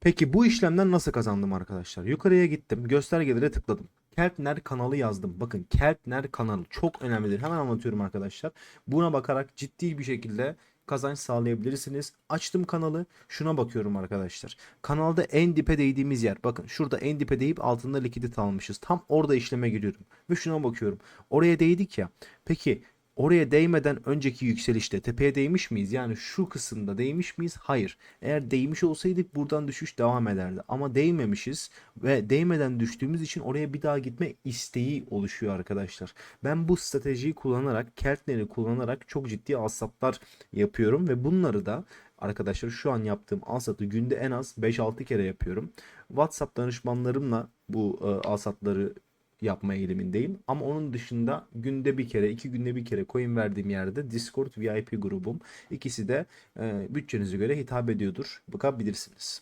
Peki bu işlemden nasıl kazandım arkadaşlar? Yukarıya gittim. Göstergelere tıkladım. Keltner kanalı yazdım. Bakın Keltner kanalı çok önemlidir. Hemen anlatıyorum arkadaşlar. Buna bakarak ciddi bir şekilde kazanç sağlayabilirsiniz. Açtım kanalı. Şuna bakıyorum arkadaşlar. Kanalda en dipe değdiğimiz yer. Bakın şurada en dipe değip altında likidit almışız. Tam orada işleme giriyorum. Ve şuna bakıyorum. Oraya değdik ya. Peki oraya değmeden önceki yükselişte tepeye değmiş miyiz? Yani şu kısımda değmiş miyiz? Hayır. Eğer değmiş olsaydık buradan düşüş devam ederdi. Ama değmemişiz ve değmeden düştüğümüz için oraya bir daha gitme isteği oluşuyor arkadaşlar. Ben bu stratejiyi kullanarak, Keltner'i kullanarak çok ciddi alsatlar yapıyorum ve bunları da arkadaşlar şu an yaptığım alsatı günde en az 5-6 kere yapıyorum. WhatsApp danışmanlarımla bu e, alsatları yapma eğilimindeyim. Ama onun dışında günde bir kere, iki günde bir kere coin verdiğim yerde Discord VIP grubum. İkisi de e, bütçenize göre hitap ediyordur. Bakabilirsiniz.